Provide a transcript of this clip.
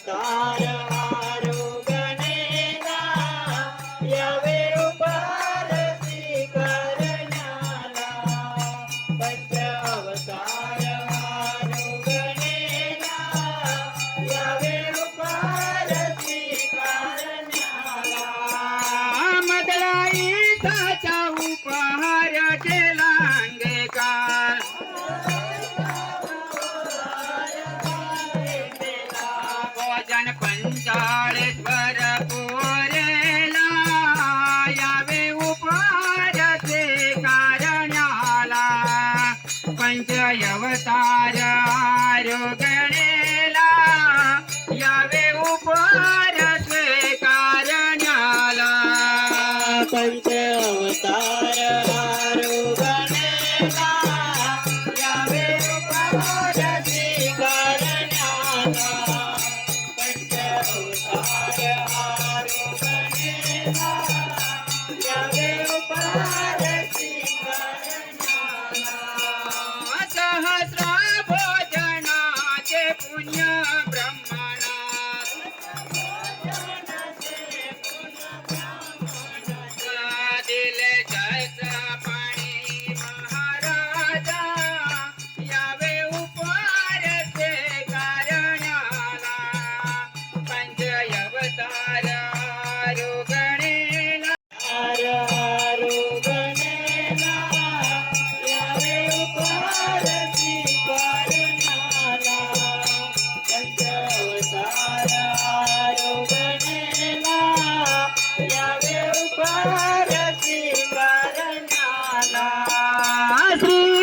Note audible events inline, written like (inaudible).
अवतार आरोगणेला यावे उपार करण्याला पंच अवतार भोजन पंचाळेश्वर पोरेला यावे उपहारचे कारण्याला. पंचयवतार आरोगणेला यावे उपहारचे कारण्याला. पंच अवतार आरोगणेला यावे उपारती करण्याला. सहस्र भोजनाचे पुण्य ब्रह्मा Thank (laughs) you.